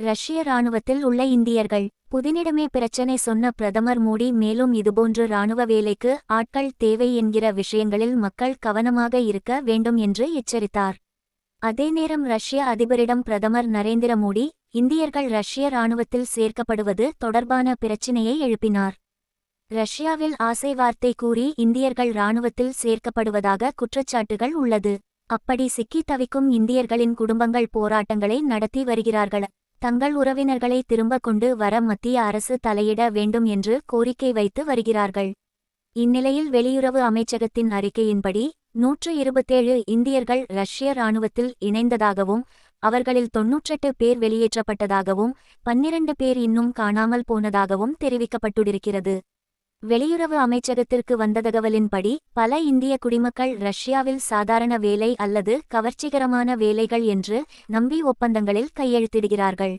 ரஷ்ய ராணுவத்தில் உள்ள இந்தியர்கள் புதினிடமே பிரச்சனை சொன்ன பிரதமர் மோடி மேலும் இதுபோன்று ராணுவ வேலைக்கு ஆட்கள் தேவை என்கிற விஷயங்களில் மக்கள் கவனமாக இருக்க வேண்டும் என்று எச்சரித்தார். அதே நேரம் ரஷ்ய அதிபரிடம் பிரதமர் நரேந்திர மோடி இந்தியர்கள் ரஷ்ய ராணுவத்தில் சேர்க்கப்படுவது தொடர்பான பிரச்சினையை எழுப்பினார். ரஷ்யாவில் ஆசை வார்த்தை கூறி இந்தியர்கள் ராணுவத்தில் சேர்க்கப்படுவதாக குற்றச்சாட்டுகள் உள்ளது. அப்படி சிக்கி தவிக்கும் இந்தியர்களின் குடும்பங்கள் போராட்டங்களை நடத்தி வருகிறார்கள். தங்கள் உறவினர்களை திரும்ப கொண்டு வர மத்திய அரசு தலையிட வேண்டும் என்று கோரிக்கை வைத்து வருகிறார்கள். இந்நிலையில் வெளியுறவு அமைச்சகத்தின் அறிக்கையின்படி நூற்று இருபத்தேழு இந்தியர்கள் ரஷ்ய ராணுவத்தில் இணைந்ததாகவும் அவர்களில் தொன்னூற்றெட்டு பேர் வெளியேற்றப்பட்டதாகவும் பன்னிரண்டு பேர் இன்னும் காணாமல் போனதாகவும் தெரிவிக்கப்பட்டுடிருக்கிறது வெளியுறவு அமைச்சகத்திற்கு வந்த தகவலின்படி பல இந்திய குடிமக்கள் ரஷ்யாவில் சாதாரண வேலை அல்லது கவர்ச்சிகரமான வேலைகள் என்று நம்பி ஒப்பந்தங்களில் கையெழுத்திடுகிறார்கள்.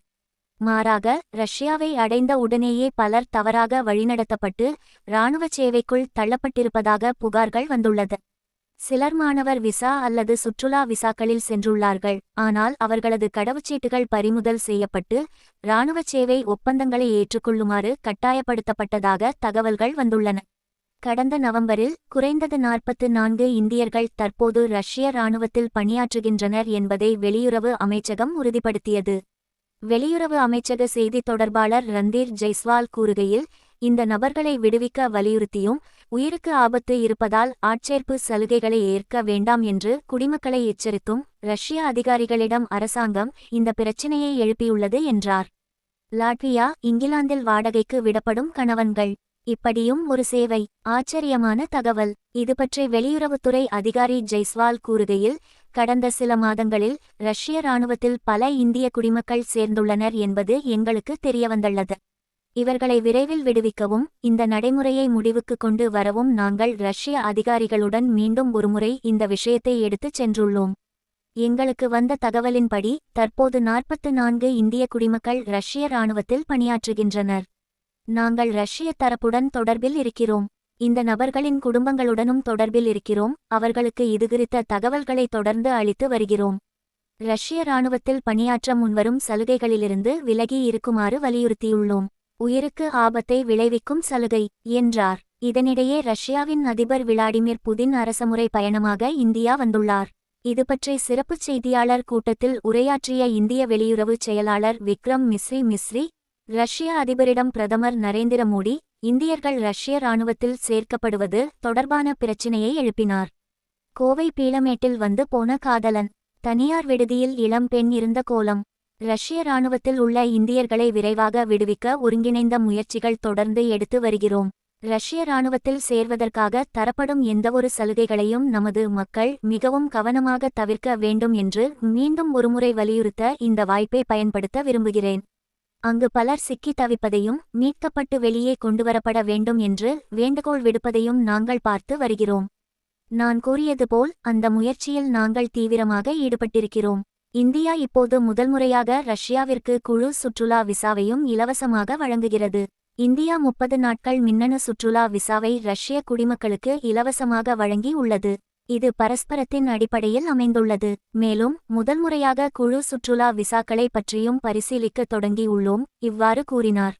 மாறாக ரஷ்யாவை அடைந்த உடனேயே பலர் தவறாக வழிநடத்தப்பட்டு இராணுவ சேவைக்குள் தள்ளப்பட்டிருப்பதாக புகார்கள் வந்துள்ளது. சிலர் மாணவர் விசா அல்லது சுற்றுலா விசாக்களில் சென்றுள்ளார்கள். ஆனால் அவர்களது கடவுச்சீட்டுகள் பறிமுதல் செய்யப்பட்டு இராணுவ சேவை ஒப்பந்தங்களை ஏற்றுக்கொள்ளுமாறு கட்டாயப்படுத்தப்பட்டதாக தகவல்கள் வந்துள்ளன. கடந்த நவம்பரில் குறைந்தது நாற்பத்து நான்கு இந்தியர்கள் தற்போது ரஷ்ய இராணுவத்தில் பணியாற்றுகின்றனர் என்பதை வெளியுறவு அமைச்சகம் உறுதிப்படுத்தியது. வெளியுறவு அமைச்சக செய்தித் தொடர்பாளர் ரந்தீர் ஜெய்ஸ்வால் கூறுகையில் இந்த நபர்களை விடுவிக்க வலியுறுத்தியும் உயிருக்கு ஆபத்து இருப்பதால் ஆட்சேர்ப்பு சலுகைகளை ஏற்க வேண்டாம் என்று குடிமக்களை எச்சரித்தும் ரஷ்ய அதிகாரிகளிடம் அரசாங்கம் இந்த பிரச்சினையை எழுப்பியுள்ளது என்றார். லாட்வியா இங்கிலாந்தில் வாடகைக்கு விடப்படும் கணவன்கள். இப்படியும் ஒரு சேவை. ஆச்சரியமான தகவல். இதுபற்றி வெளியுறவுத்துறை அதிகாரி ஜெய்ஸ்வால் கூறுகையில் கடந்த சில மாதங்களில் ரஷ்ய ராணுவத்தில் பல இந்திய குடிமக்கள் சேர்ந்துள்ளனர் என்பது எங்களுக்கு தெரியவந்துள்ளது. இவர்களை விரைவில் விடுவிக்கவும் இந்த நடைமுறையை முடிவுக்கு கொண்டு வரவும் நாங்கள் ரஷ்ய அதிகாரிகளுடன் மீண்டும் ஒருமுறை இந்த விஷயத்தை எடுத்துச் சென்றுள்ளோம். எங்களுக்கு வந்த தகவலின்படி தற்போது நாற்பத்து நான்கு இந்திய குடிமக்கள் ரஷ்ய ராணுவத்தில் பணியாற்றுகின்றனர். நாங்கள் ரஷ்ய தரப்புடன் தொடர்பில் இருக்கிறோம். இந்த நபர்களின் குடும்பங்களுடனும் தொடர்பில் இருக்கிறோம். அவர்களுக்கு இதுகுறித்த தகவல்களை தொடர்ந்து அளித்து வருகிறோம். ரஷ்ய ராணுவத்தில் பணியாற்ற முன்வரும் சலுகைகளிலிருந்து விலகி இருக்குமாறு வலியுறுத்தியுள்ளோம். உயிருக்கு ஆபத்தை விளைவிக்கும் சலுகை என்றார். இதனிடையே ரஷ்யாவின் அதிபர் விளாடிமிர் புதின் அரசமுறை பயணமாக இந்தியா வந்துள்ளார். இதுபற்றி சிறப்புச் செய்தியாளர் கூட்டத்தில் உரையாற்றிய இந்திய வெளியுறவு செயலாளர் விக்ரம் மிஸ்ரி மிஸ்ரி ரஷ்ய அதிபரிடம் பிரதமர் நரேந்திர மோடி இந்தியர்கள் ரஷ்ய ராணுவத்தில் சேர்க்கப்படுவது தொடர்பான பிரச்சினையை எழுப்பினார். கோவை பீளமேட்டில் வந்து போன காதலன் தனியார் விடுதியில் இளம் பெண் இருந்த கோலம் ரஷ்ய ராணுவத்தில் உள்ள இந்தியர்களை விரைவாக விடுவிக்க ஒருங்கிணைந்த முயற்சிகள் தொடர்ந்து எடுத்து வருகிறோம். ரஷ்ய இராணுவத்தில் சேர்வதற்காக தரப்படும் எந்தவொரு சலுகைகளையும் நமது மக்கள் மிகவும் கவனமாக தவிர்க்க வேண்டும் என்று மீண்டும் ஒருமுறை வலியுறுத்த இந்த வாய்ப்பை பயன்படுத்த விரும்புகிறேன். அங்கு பலர் சிக்கி தவிப்பதையும் மீட்கப்பட்டு வெளியே கொண்டுவரப்பட வேண்டும் என்று வேண்டுகோள் விடுப்பதையும் நாங்கள் பார்த்து வருகிறோம். நான் கூறியது போல் அந்த முயற்சியில் நாங்கள் தீவிரமாக ஈடுபட்டிருக்கிறோம். இந்தியா இப்போது முதல்முறையாக ரஷ்யாவிற்கு குழு சுற்றுலா விசாவையும் இலவசமாக வழங்குகிறது. இந்தியா முப்பது நாட்கள் மின்னணு சுற்றுலா விசாவை ரஷ்ய குடிமக்களுக்கு இலவசமாக வழங்கி உள்ளது. இது பரஸ்பரத்தின் அடிப்படையில் அமைந்துள்ளது. மேலும் முதல்முறையாக குழு சுற்றுலா விசாக்களை பற்றியும் பரிசீலிக்க தொடங்கியுள்ளோம் இவ்வாறு கூறினார்.